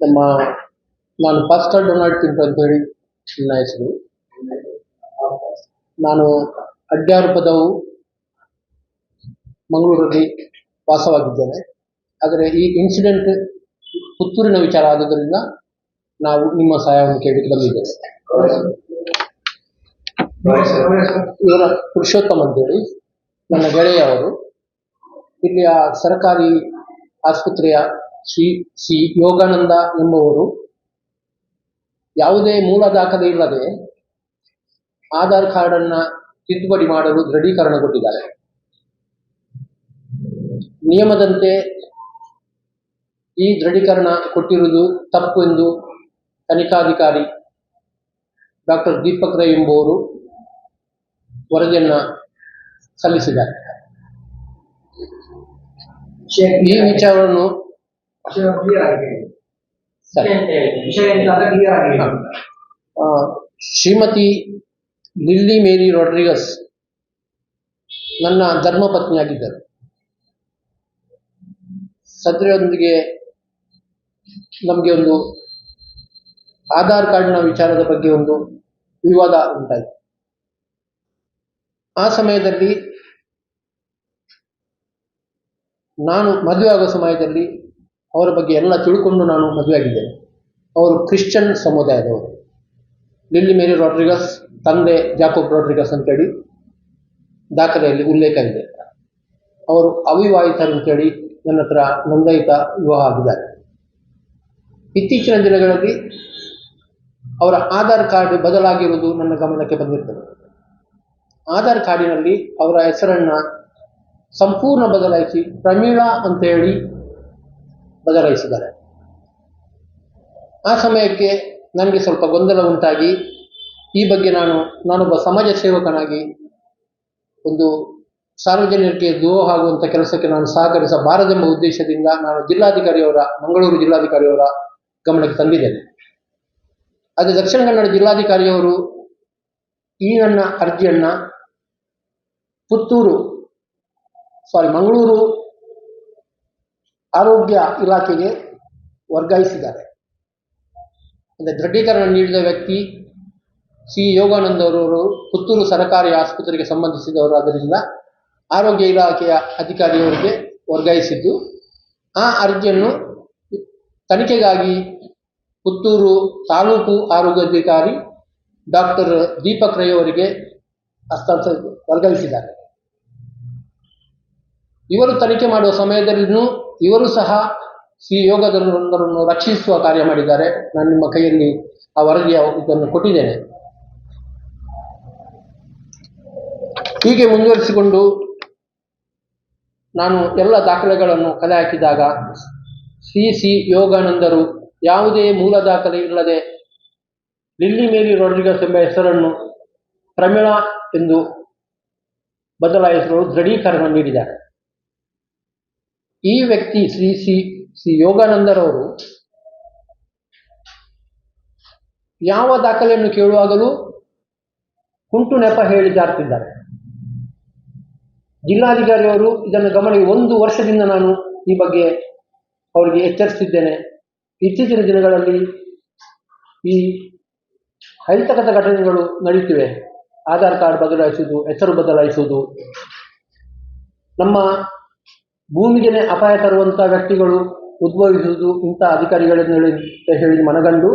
ನಮ್ಮ, ನಾನು first Donald Pintu ಅಂತ ಹೇಳಿ ನನ್ನ ಹೆಸರು ನಾನು ಅಡ್ಡಾರು ಪದವು ಮಂಗಳೂರಲ್ಲಿ ವಾಸವಾಗಿದ್ದೇನೆ. ಆದರೆ ಈ ಇನ್ಸಿಡೆಂಟ್ ಪುತ್ತೂರಿನ ವಿಚಾರ ಆದುದರಿಂದ ನಾವು ನಿಮ್ಮ ಸಹಾಯವನ್ನು ಕೇಳಿ ಬಂದಿದ್ದೇವೆ. ಇವರ ಅಂತ ಅಂತೇಳಿ, ನನ್ನ ಗೆಳೆಯ ಅವರು ಇಲ್ಲಿಯ ಸರ್ಕಾರಿ ಆಸ್ಪತ್ರೆಯ ಶ್ರೀ ಶ್ರೀ ಯೋಗಾನಂದ ಎಂಬುವರು ಯಾವುದೇ ಮೂಲ ದಾಖಲೆ ಇಲ್ಲದೆ ಆಧಾರ್ ಕಾರ್ಡ್ ಅನ್ನ ತಿದ್ದುಪಡಿ ಮಾಡಲು ದೃಢೀಕರಣಗೊಂಡಿದ್ದಾರೆ. ನಿಯಮದಂತೆ ಈ ದೃಢೀಕರಣ ಕೊಟ್ಟಿರುವುದು ತಪ್ಪು ಎಂದು ತನಿಖಾಧಿಕಾರಿ ಡಾಕ್ಟರ್ ದೀಪಕ್ ರೈ ಎಂಬುವರು ವರದಿಯನ್ನ ಸಲ್ಲಿಸಿದ್ದಾರೆ. ಈ ವಿಚಾರವನ್ನು ವಿಷಯ ಕ್ಲಿಯರ್ ಆಗಿದೆ ವಿಷಯ ಕ್ಲಿಯರ್ ಆಗಿದೆ ಶ್ರೀಮತಿ ಲಿಲ್ಲಿ ಮೇರಿ ರೋಡ್ರಿಗಸ್ ನನ್ನ ಧರ್ಮಪತ್ನಿಯಾಗಿದ್ದರು. ಸದ್ರೆಯೊಂದಿಗೆ ನಮಗೆ ಒಂದು ಆಧಾರ್ ಕಾರ್ಡ್ನ ವಿಚಾರದ ಬಗ್ಗೆ ಒಂದು ವಿವಾದ ಉಂಟಾಯಿತು. ಆ ಸಮಯದಲ್ಲಿ ನಾನು ಮದುವೆ ಆಗೋ ಸಮಯದಲ್ಲಿ ಅವರ ಬಗ್ಗೆ ಎಲ್ಲ ತಿಳ್ಕೊಂಡು ನಾನು ಮದುವೆಯಾಗಿದ್ದೇನೆ ಅವರು ಕ್ರಿಶ್ಚಿಯನ್ ಸಮುದಾಯದವರು. ಲಿಲ್ಲಿ ಮೇರಿ ರಾಡ್ರಿಗಸ್, ತಂದೆ ಜಾಕೋಬ್ ರಾಡ್ರಿಗಸ್ ಅಂತೇಳಿ ದಾಖಲೆಯಲ್ಲಿ ಉಲ್ಲೇಖ ಇದೆ. ಅವರು ಅವಿವಾಹಿತರು ಅಂತೇಳಿ ನನ್ನ ಹತ್ರ ನೋಂದಾಯಿತ ವಿವಾಹ ಆಗಿದ್ದಾರೆ. ಇತ್ತೀಚಿನ ದಿನಗಳಲ್ಲಿ ಅವರ ಆಧಾರ್ ಕಾರ್ಡ್ ಬದಲಾಗಿರುವುದು ನನ್ನ ಗಮನಕ್ಕೆ ಬಂದಿರ್ತದೆ. ಆಧಾರ್ ಕಾರ್ಡಿನಲ್ಲಿ ಅವರ ಹೆಸರನ್ನ ಸಂಪೂರ್ಣ ಬದಲಾಯಿಸಿ ಪ್ರಮೀಳಾ ಅಂತೇಳಿ ಬದಲಾಯಿಸಿದ್ದಾರೆ. ಆ ಸಮಯಕ್ಕೆ ನನಗೆ ಸ್ವಲ್ಪ ಗೊಂದಲ ಉಂಟಾಗಿ ಈ ಬಗ್ಗೆ ನಾನು, ನಾನೊಬ್ಬ ಸಮಾಜ ಸೇವಕನಾಗಿ ಒಂದು ಸಾರ್ವಜನಿಕರಿಗೆ ದ್ರೋಹ ಆಗುವಂಥ ಕೆಲಸಕ್ಕೆ ನಾನು ಸಹಕರಿಸಬಾರದೆಂಬ ಉದ್ದೇಶದಿಂದ ನಾನು ಜಿಲ್ಲಾಧಿಕಾರಿಯವರ, ಮಂಗಳೂರು ಜಿಲ್ಲಾಧಿಕಾರಿಯವರ ಗಮನಕ್ಕೆ ತಂದಿದ್ದೇನೆ. ಅದು ದಕ್ಷಿಣ ಕನ್ನಡ ಜಿಲ್ಲಾಧಿಕಾರಿಯವರು ಈ ನನ್ನ ಅರ್ಜಿಯನ್ನ ಪುತ್ತೂರು ಸಾರಿ ಮಂಗಳೂರು ಆರೋಗ್ಯ ಇಲಾಖೆಗೆ ವರ್ಗಾಯಿಸಿದ್ದಾರೆ. ಅಂದರೆ ದೃಢೀಕರಣ ನೀಡಿದ ವ್ಯಕ್ತಿ, ಸಿ. ಯೋಗಾನಂದ್ ಅವರವರು ಪುತ್ತೂರು ಸರ್ಕಾರಿ ಆಸ್ಪತ್ರೆಗೆ ಸಂಬಂಧಿಸಿದವರು ಅದರಿಂದ ಆರೋಗ್ಯ ಇಲಾಖೆಯ ಅಧಿಕಾರಿಯವರಿಗೆ ವರ್ಗಾಯಿಸಿದ್ದು, ಆ ಅರ್ಜಿಯನ್ನು ತನಿಖೆಗಾಗಿ ಪುತ್ತೂರು ತಾಲೂಕು ಆರೋಗ್ಯಾಧಿಕಾರಿ ಡಾಕ್ಟರ್ ದೀಪಕ್ ರೈ ಅವರಿಗೆ ಹಸ್ತಾಂತರ ವರ್ಗಾಯಿಸಿದ್ದಾರೆ. ಇವರು ತನಿಖೆ ಮಾಡುವ ಸಮಯದಲ್ಲಿನೂ ಇವರು ಸಹ ಶ್ರೀ ಯೋಗದವರನ್ನು ರಕ್ಷಿಸುವ ಕಾರ್ಯ ಮಾಡಿದ್ದಾರೆ. ನಾನು ನಿಮ್ಮ ಕೈಯಲ್ಲಿ ಆ ವರದಿಯ ಇದನ್ನು ಕೊಟ್ಟಿದ್ದೇನೆ. ಹೀಗೆ ಮುಂದುವರಿಸಿಕೊಂಡು ನಾನು ಎಲ್ಲ ದಾಖಲೆಗಳನ್ನು ಕಲೆ ಹಾಕಿದಾಗ ಶ್ರೀ ಸಿ ಯೋಗಾನಂದರು ಯಾವುದೇ ಮೂಲ ದಾಖಲೆ ಇಲ್ಲದೆ ಲಿಲ್ಲಿ ಮೇರಿ ರೊಡ್ರಿಗಸ್ ಎಂಬ ಹೆಸರನ್ನು ಪ್ರಮಿಳಾ ಎಂದು ಬದಲಾಯಿಸಲು ದೃಢೀಕರಣ ನೀಡಿದ್ದಾರೆ. ಈ ವ್ಯಕ್ತಿ ಶ್ರೀ ಶ್ರೀ ಶ್ರೀ ಯೋಗಾನಂದರವರು ಯಾವ ದಾಖಲೆಯನ್ನು ಕೇಳುವಾಗಲೂ ಕುಂಟು ನೆಪ ಹೇಳಿ ಜಾರುತ್ತಿದ್ದಾರೆ. ಜಿಲ್ಲಾಧಿಕಾರಿಯವರು ಇದನ್ನು ಗಮನಿಸಿ, ಒಂದು ವರ್ಷದಿಂದ ನಾನು ಈ ಬಗ್ಗೆ ಅವರಿಗೆ ಎಚ್ಚರಿಸಿದ್ದೇನೆ ಇತ್ತೀಚಿನ ದಿನಗಳಲ್ಲಿ ಈ ಅಹಿತಕರ ಘಟನೆಗಳು ನಡೆಯುತ್ತಿವೆ ಆಧಾರ್ ಕಾರ್ಡ್ ಬದಲಾಯಿಸುವುದು, ಹೆಸರು ಬದಲಾಯಿಸುವುದು. ನಮ್ಮ ಭೂಮಿಗೆನೆ ಅಪಾಯ ತರುವಂತಹ ವ್ಯಕ್ತಿಗಳು ಉದ್ಭವಿಸುವುದು ಇಂಥ ಅಧಿಕಾರಿಗಳನ್ನು ಹೇಳಿ ಮನಗಂಡು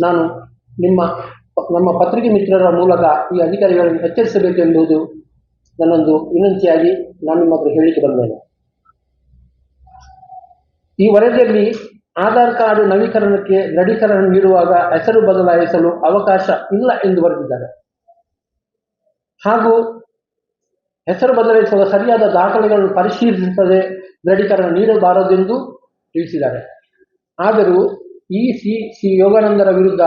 ನಾನು ನಿಮ್ಮ ನಮ್ಮ ಪತ್ರಿಕೆ ಮಿತ್ರರ ಮೂಲಕ ಈ ಅಧಿಕಾರಿಗಳನ್ನು ಎಚ್ಚರಿಸಬೇಕೆಂಬುದು ನನ್ನೊಂದು ವಿನಂತಿಯಾಗಿ ನಾನು ನಿಮ್ಮ ಹತ್ರ ಹೇಳಿಕೆ ಬಂದೇನೆ. ಈ ವರದಿಯಲ್ಲಿ ಆಧಾರ್ ಕಾರ್ಡ್ ನವೀಕರಣಕ್ಕೆ ದೃಢೀಕರಣ ನೀಡುವಾಗ ಹೆಸರು ಬದಲಾಯಿಸಲು ಅವಕಾಶ ಇಲ್ಲ ಎಂದು ಬರೆದಿದ್ದಾರೆ. ಹಾಗೂ ಹೆಸರು ಬದಲಾಯಿಸುವ ಸರಿಯಾದ ದಾಖಲೆಗಳನ್ನು ಪರಿಶೀಲಿಸುತ್ತದೆ. ದೃಢೀಕರಣ ನೀಡಬಾರದೆಂದು ತಿಳಿಸಿದ್ದಾರೆ. ಆದರೂ ಈ ಸಿ ಸಿ ಯೋಗಾನಂದರ ವಿರುದ್ಧ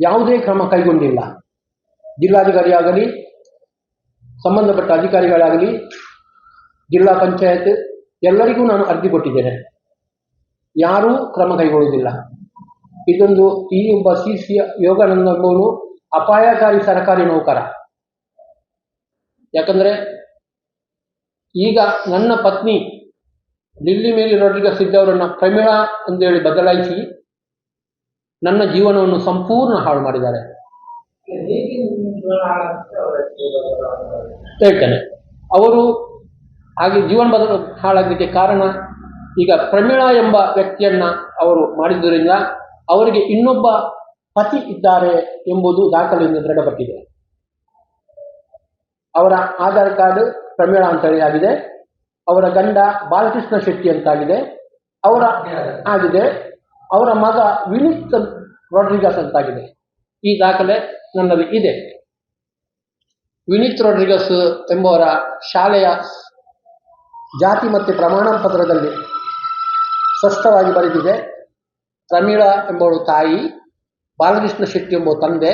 ಯಾವುದೇ ಕ್ರಮ ಕೈಗೊಂಡಿಲ್ಲ. ಜಿಲ್ಲಾಧಿಕಾರಿಯಾಗಲಿ, ಸಂಬಂಧಪಟ್ಟ ಅಧಿಕಾರಿಗಳಾಗಲಿ, ಜಿಲ್ಲಾ ಪಂಚಾಯತ್ ಎಲ್ಲರಿಗೂ ನಾನು ಅರ್ಜಿ ಕೊಟ್ಟಿದ್ದೇನೆ. ಯಾರೂ ಕ್ರಮ ಕೈಗೊಳ್ಳುವುದಿಲ್ಲ. ಇದೊಂದು ಈ ಒಬ್ಬ ಸಿ ಸಿ ಯೋಗಾನಂದ ಅಪಾಯಕಾರಿ ಸರ್ಕಾರಿ ನೌಕರ. ಯಾಕಂದ್ರೆ ಈಗ ನನ್ನ ಪತ್ನಿ ಲಿಲ್ಲಿ ಮೇಲೆ ನೋಡ್ಲಿಕ್ಕೆ ಸಿದ್ಧವರನ್ನ ಪ್ರಮೇಳ ಪ್ರಮೀಳಾ ಅಂತೇಳಿ ಬದಲಾಯಿಸಿ ನನ್ನ ಜೀವನವನ್ನು ಸಂಪೂರ್ಣ ಹಾಳು ಮಾಡಿದ್ದಾರೆ? ಹೇಳ್ತೇನೆ ಅವರು ಹಾಗೆ ಜೀವನ ಬದಲು ಹಾಳಾಗಲಿಕ್ಕೆ ಕಾರಣ ಈಗ ಪ್ರಮೀಳಾ ಎಂಬ ವ್ಯಕ್ತಿಯನ್ನ ಅವರು ಮಾಡಿದ್ದರಿಂದ ಅವರಿಗೆ ಇನ್ನೊಬ್ಬ ಪತಿ ಇದ್ದಾರೆ ಎಂಬುದು ದಾಖಲೆಯಿಂದ ದೃಢಪಟ್ಟಿದೆ ಅವರ ಆಧಾರ್ ಕಾರ್ಡ್ ಪ್ರಮೇಳ ಅಂತ ಹೇಳಿ ಆಗಿದೆ ಅವರ ಗಂಡ ಬಾಲಕೃಷ್ಣ ಶೆಟ್ಟಿ ಅಂತಾಗಿದೆ. ಅವರ ಆಗಿದೆ. ಅವರ ಮಗ ವಿನೀತ್ ರೋಡ್ರಿಗಸ್ ಅಂತಾಗಿದೆ. ಈ ದಾಖಲೆ ನನ್ನಲ್ಲಿ ಇದೆ. ವಿನೀತ್ ರೋಡ್ರಿಗಸ್ ಎಂಬುವರ ಶಾಲೆಯ ಜಾತಿ ಮತ್ತು ಪ್ರಮಾಣ ಪತ್ರದಲ್ಲಿ ಸ್ಪಷ್ಟವಾಗಿ ಬರೆದಿದೆ. ಪ್ರಮೀಳ ಎಂಬವಳು ತಾಯಿ, ಬಾಲಕೃಷ್ಣ ಶೆಟ್ಟಿ ಎಂಬ ತಂದೆ,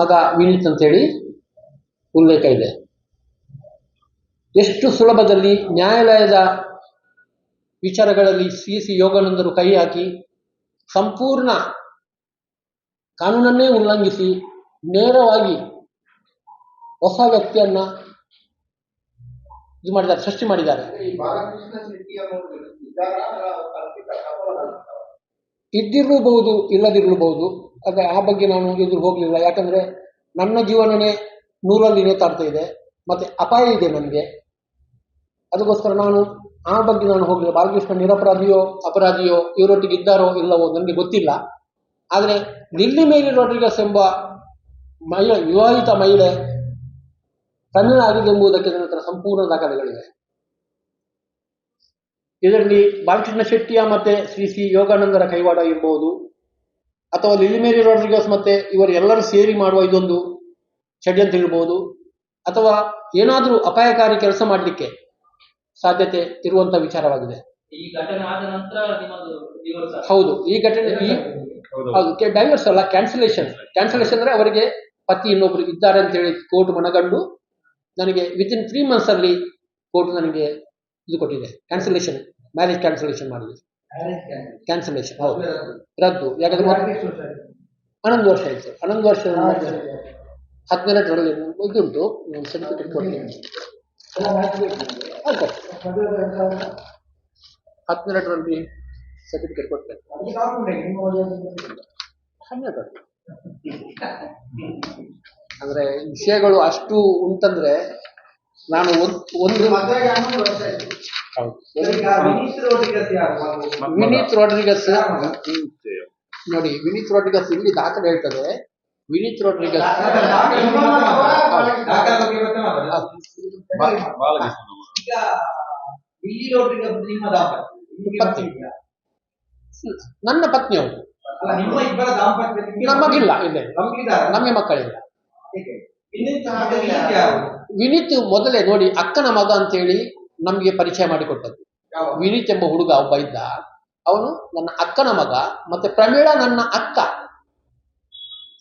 ಮಗ ವಿನೀತ್ ಅಂತೇಳಿ. ಉಲ್ಲೇಖ ಇದೆ? ಎಷ್ಟು ಸುಲಭದಲ್ಲಿ ನ್ಯಾಯಾಲಯದ ವಿಚಾರಗಳಲ್ಲಿ ಸಿ ಸಿ ಯೋಗಾನಂದರು ಕೈ ಹಾಕಿ ಸಂಪೂರ್ಣ ಕಾನೂನನ್ನೇ ಉಲ್ಲಂಘಿಸಿ ನೇರವಾಗಿ ಹೊಸ ವ್ಯಕ್ತಿಯನ್ನ ಇದು ಮಾಡಿದ್ದಾರೆ, ಸೃಷ್ಟಿ ಮಾಡಿದ್ದಾರೆ. ಇದ್ದಿರಲೂಬಹುದು, ಇಲ್ಲದಿರಲೂಬಹುದು ಅದೇ ಆ ಬಗ್ಗೆ ನಾನು ಎದುರು ಹೋಗಲಿಲ್ಲ. ಯಾಕಂದ್ರೆ ನನ್ನ ಜೀವನನೇ ನೂರಲ್ಲಿ ನೇತಾಡ್ತಾ ಇದೆ. ಮತ್ತೆ ಅಪಾಯ ಇದೆ ನನಗೆ. ಅದಕ್ಕೋಸ್ಕರ ನಾನು ಆ ಬಗ್ಗೆ ನಾನು ಹೋಗಲಿಲ್ಲ ಬಾಲಕೃಷ್ಣ ನಿರಪರಾಧಿಯೋ, ಅಪರಾಧಿಯೋ, ಇವರೊಟ್ಟಿಗೆ ಇದ್ದಾರೋ ಇಲ್ಲವೋ ನನಗೆ ಗೊತ್ತಿಲ್ಲ. ಆದರೆ ಲಿಲ್ಲಿ ಮೇರಿ ರೋಡ್ರಿಗಸ್ ಎಂಬ ಮಹಿಳೆ, ವಿವಾಹಿತ ಮಹಿಳೆ ತಮಿಳಾಗಿದೆ ಎಂಬುದಕ್ಕೆ ನನ್ನ ಹತ್ರ ಸಂಪೂರ್ಣ ದಾಖಲೆಗಳಿವೆ. ಇದರಲ್ಲಿ ಬಾಲಕೃಷ್ಣ ಶೆಟ್ಟಿಯ ಮತ್ತೆ ಶ್ರೀ ಶ್ರೀ ಯೋಗಾನಂದರ ಕೈವಾಡ ಇರಬಹುದು ಅಥವಾ ಲಿಲಿಮೇರಿ ರಾಡ್ರಿಗಸ್ ಮತ್ತೆ ಇವರೆಲ್ಲರೂ ಸೇರಿ ಮಾಡುವ ಇದೊಂದು ಷಡ್ಯಂತ್ರ ಇರ್ಬೋದು ಅಥವಾ ಏನಾದರೂ ಅಪಾಯಕಾರಿ ಕೆಲಸ ಮಾಡಲಿಕ್ಕೆ ಸಾಧ್ಯತೆ ಇರುವಂತ ವಿಚಾರವಾಗಿದೆ. ಈ ಘಟನೆ ಆದ ನಂತರ ಹೌದು ಈ ಘಟನೆ ಈ ಹೌದು. ಡೈವರ್ಸ್ ಅಲ್ಲ ಕ್ಯಾನ್ಸಲೇಷನ್ ಕ್ಯಾನ್ಸಲೇಷನ್ ಅಂದ್ರೆ ಅವರಿಗೆ ಪತಿ ಇನ್ನೊಬ್ರು ಇದ್ದಾರೆ ಅಂತ ಹೇಳಿ ಕೋರ್ಟ್ ಮನಗಂಡು ನನಗೆ ವಿತ್ ಇನ್ ತ್ರೀ ಮಂತ್ಸ್ ಅಲ್ಲಿ ಕೋರ್ಟ್ ನನಗೆ ಇದು ಕೊಟ್ಟಿದೆ. ಕ್ಯಾನ್ಸಲೇಷನ್ ಮ್ಯಾರೇಜ್ ಕ್ಯಾನ್ಸಲೇಷನ್ ಮಾಡಿದೆ. ಕ್ಯಾನ್ಸಲೇಷನ್ ಹೌದು. ರದ್ದು. ಯಾಕಂದ್ರೆ ಮತ್ತೆ ವರ್ಷ ಆಯ್ತು? ಹನ್ನೊಂದು ವರ್ಷ ಆಯ್ತು. ಹನ್ನೊಂದು ವರ್ಷ ಹಾ, ಸರಿ. ಹದಿನೆರಡರಲ್ಲಿ ಇದುಂಟು. ಸರ್ಟಿಫಿಕೇಟ್ ಕೊಡ್ತೀನಿ. ಆಯ್ತು. ಹದಿನೆರಡರಲ್ಲಿ ಸರ್ಟಿಫಿಕೇಟ್ ಕೊಡ್ತೇನೆ. ಹನ್ನೆರಡು. ಅಂದ್ರೆ ವಿಷಯಗಳು ಅಷ್ಟು ಉಂಟಂದ್ರೆ ನಾನು ಒಂದು ವಿನೀತ್ ರೋಡ್ರಿಗಸ್. ನೋಡಿ ವಿನೀತ್ ರೋಡ್ರಿಗಸ್ ಇಲ್ಲಿ ದಾಖಲೆ ಹೇಳ್ತದೆ. ವಿನೀತ್ ರೋಡ್ರಿಗಸ್ ನನ್ನ ಪತ್ನಿ ಅವರು ಅಲ್ಲ ನಿಮ್ಮ ಇಬ್ಬರ ದಾಂಪತ್ಯ ನಿಮಗೆ ನಮಗಿಲ್ಲ ಇಲ್ಲ ಇಲ್ಲ. ನಮಗೆ ಮಕ್ಕಳಿಲ್ಲ. ವಿನೀತ್ ಮೊದಲೇ ನೋಡಿ ಅಕ್ಕನ ಮಗ ಅಂತ ಹೇಳಿ ನಮಗೆ ಪರಿಚಯ ಮಾಡಿಕೊಟ್ಟದ್ದು. ವಿನೀತ್ ಎಂಬ ಹುಡುಗ ಒಬ್ಬ ಇದ್ದ. ಅವನು ನನ್ನ ಅಕ್ಕನ ಮಗ ಮತ್ತೆ ಪ್ರಮೀಳಾ ನನ್ನ ಅಕ್ಕ.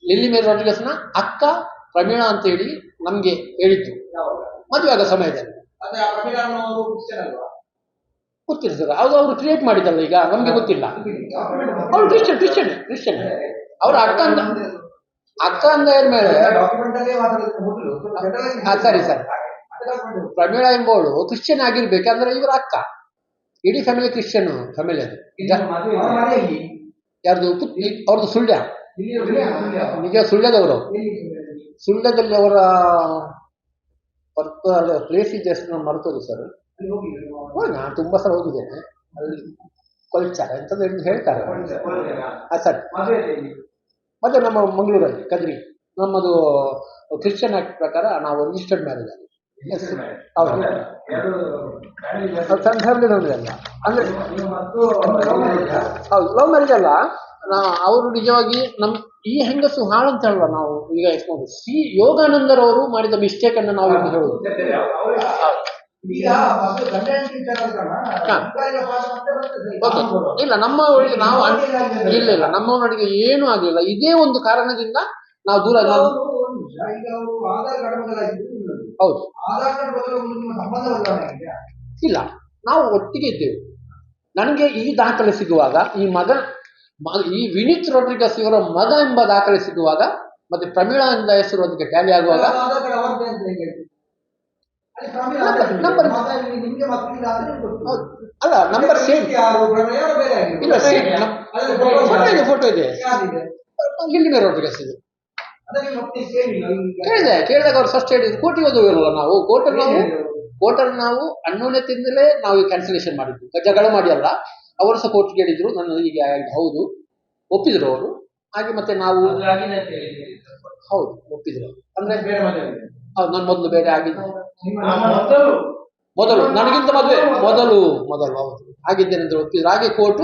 ಲಿಲ್ಲಿ ಮೇರಿ ರಾಡ್ರಿಗಸ್ನ ಅಕ್ಕ ಪ್ರಮೀಳಾ ಅಂತೇಳಿ ನಮ್ಗೆ ಹೇಳಿದ್ದು? ಮದುವೆ ಆಗೋ ಸಮಯದಲ್ಲಿ. ಗೊತ್ತಿಲ್ಲ ಸರ್ ಅದು ಅವರು ಕ್ರಿಯೇಟ್ ಮಾಡಿದ್ದಲ್ಲ ಈಗ ನಮ್ಗೆ ಗೊತ್ತಿಲ್ಲ. ಅವ್ರು ಕ್ರಿಶ್ಚಿಯನ್ ಕ್ರಿಶ್ಚಿಯನ್ ಕ್ರಿಶ್ಚಿಯನ್. ಅವ್ರ ಅಕ್ಕ ಅಂದ ಅಕ್ಕ ಅಂದ ಮೇಲೆ? ಸರಿ, ಸರ್. ಪ್ರಮೀಳಾ ಎಂಬವಳು ಕ್ರಿಶ್ಚಿಯನ್ ಆಗಿರ್ಬೇಕಂದ್ರೆ ಇವರ ಅಕ್ಕ. ಇಡೀ ಫ್ಯಾಮಿಲಿ ಕ್ರಿಶ್ಚಿಯನ್ ಫ್ಯಾಮಿಲಿ ಅದು. ಯಾರ್ದು ಅವ್ರದ್ದು ಸುಳ್ಯ. ನಿಜ ಸುಳ್ಳ್ಯದವರು ಸುಳ್ಳ್ಯದಲ್ಲಿ ಅವರ ಪ್ಲೇಸ್ ಇದೆ ಅಷ್ಟು ನಾನು ಮರ್ತೋದು ಸರ್ ನಾನು ತುಂಬಾ ಸಲ ಹೋಗಿದ್ದೇನೆ. ಅಲ್ಲಿ ಕೊಲ್ಚಾರ ಎಂದು ಹೇಳ್ತಾರೆ. ಆ ಸರ್ ಮತ್ತೆ ನಮ್ಮ ಮಂಗಳೂರಲ್ಲಿ ಕದ್ರಿ. ನಮ್ಮದು ಕ್ರಿಶ್ಚಿಯನ್ ಆಕ್ಟ್ ಪ್ರಕಾರ ನಾವು ರಿಜಿಸ್ಟರ್ಡ್ ಮ್ಯಾರೇಜ್ ಹೌದು. ಸಣ್ಣ ಫ್ಯಾಮಿಲಿ ಅಲ್ಲ. ಅಂದ್ರೆ ಹೌದು ಲವ್ ಮ್ಯಾರೇಜ್ ಅಲ್ಲ. ಅವರು ನಿಜವಾಗಿ ನಮ್ ಈ ಹೆಂಗಸು ಅಂತ ಹೇಳುವ ನಾವು ಈಗ ಸಿ ಯೋಗಾನಂದರವರು ಮಾಡಿದ ಮಿಸ್ಟೇಕ್ ಅನ್ನು ನಾವು ಎಂದು ಹೇಳುದು. ಇಲ್ಲ ನಮ್ಮ ಒಳಗೆ ನಾವು ಇಲ್ಲ ಇಲ್ಲ. ನಮ್ಮ ಒಳಗೆ ಏನು ಆಗಲಿಲ್ಲ ಇದೇ ಒಂದು ಕಾರಣದಿಂದ ನಾವು ದೂರ ಹೌದು. ಇಲ್ಲ. ನಾವು ಒಟ್ಟಿಗೆ ಇದ್ದೇವೆ. ನನಗೆ ಈ ದಾಖಲೆ ಸಿಗುವಾಗ ಈ ಮಗ ಈ ವಿನೀತ್ ರೊಡ್ರಿಗಸ್ ಇವರ ಮಗ ಎಂಬ ದಾಖಲೆ ಸಿಗುವಾಗ ಮತ್ತೆ ಪ್ರಮೀಳಾ ಎಂದ ಹೆಸರು ಅದಕ್ಕೆ ಟ್ಯಾಲಿ ಆಗುವಾಗ? ಅಲ್ಲಿ ನಂಬರ್ ಸೇಮ್. ಇಲ್ಲ ಸೇಮ್. ಫೋಟೋ ಇದೆ. ಫೋಟೋ ಇದೆ. ರೋಡ್ರಿಗಸ್. ಕೇಳಿದೆ ಕೇಳಿದಾಗ ಅವ್ರು ಫಸ್ಟ್ ಹೇಳಿದ್ರು. ಕೋಟಿ ಓದುವಿರಲ್ಲ ನಾವು. ಕೋಟರ್ ನಾವು ಕೋಟರ್ ನಾವು ಅನ್ಯೋನ್ಯತೆಯಿಂದಲೇ ನಾವು ಕ್ಯಾನ್ಸಲೇಷನ್ ಮಾಡಿದ್ವಿ. ಜಗಳ ಮಾಡಿ ಅಲ್ಲ. ಅವರು ಸಹ ಕೋರ್ಟ್ಗೆ ಹೇಳಿದ್ರು ನನ್ನ ಹೀಗೆ ಹೌದು ಒಪ್ಪಿದ್ರು ಅವರು. ಹಾಗೆ ಮತ್ತೆ ನಾವು ಹೌದು ಒಪ್ಪಿದ್ರು ಅಂದ್ರೆ ಬೇರೆ ಮದುವೆ ಆಗಿದೆ. ಹೌದು ನಾನು ಮೊದಲು ಬೇರೆ ಆಗಿದ್ದೆ. ನಿಮ್ಮ ಮೊದಲು? ಮೊದಲು ನನಗಿಂತ ಮದುವೆ. ಮೊದಲು ಮೊದಲು ಹೌದು. ಆಗಿದ್ದೇನೆಂದ್ರೆ ಒಪ್ಪಿದ್ರು. ಹಾಗೆ ಕೋರ್ಟು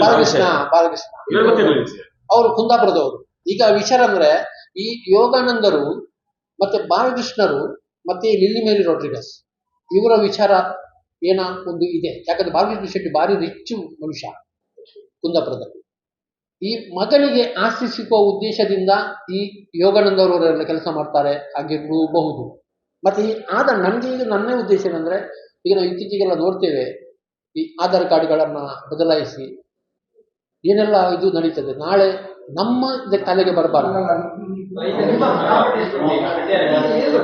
ಬಾಲಕೃಷ್ಣ. ಬಾಲಕೃಷ್ಣ ಅವರು ಕುಂದಾಪುರದವರು. ಈಗ ವಿಚಾರ ಅಂದ್ರೆ ಈ ಯೋಗಾನಂದರು ಮತ್ತೆ ಬಾಲಕೃಷ್ಣರು ಮತ್ತೆ ಲಿಲ್ಲಿ ಮೇರಿ ರೋಡ್ರಿಗಸ್ ಇವರ ವಿಚಾರ ಏನ ಒಂದು ಇದೆ. ಯಾಕಂದ್ರೆ ಬಾಲಕೃಷ್ಣ ಶೆಟ್ಟಿ ಭಾರಿ ರಿಚ್ ಮನುಷ್ಯ ಕುಂದಾಪುರದಲ್ಲಿ. ಈ ಮಗಳಿಗೆ ಆಸ್ತಿ ಸಿಕ್ಕುವ ಉದ್ದೇಶದಿಂದ ಈ ಯೋಗಾನಂದವರವರೆಲ್ಲ ಕೆಲಸ ಮಾಡ್ತಾರೆ ಆಗಿರಬಹುದು ಮತ್ತೆ ಈ ಆದ ನನಗೆ ಈಗ ನನ್ನ ಉದ್ದೇಶ ಏನಂದ್ರೆ, ಈಗ ನಾವು ಇತ್ತೀಚೆಗೆಲ್ಲ ನೋಡ್ತೇವೆ, ಈ ಆಧಾರ್ ಕಾರ್ಡ್ಗಳನ್ನ ಬದಲಾಯಿಸಿ ಏನೆಲ್ಲ ಇದು ನಡೀತದೆ. ನಾಳೆ ನಮ್ಮ ತಲೆಗೆ ಬರಬಾರ್ದು.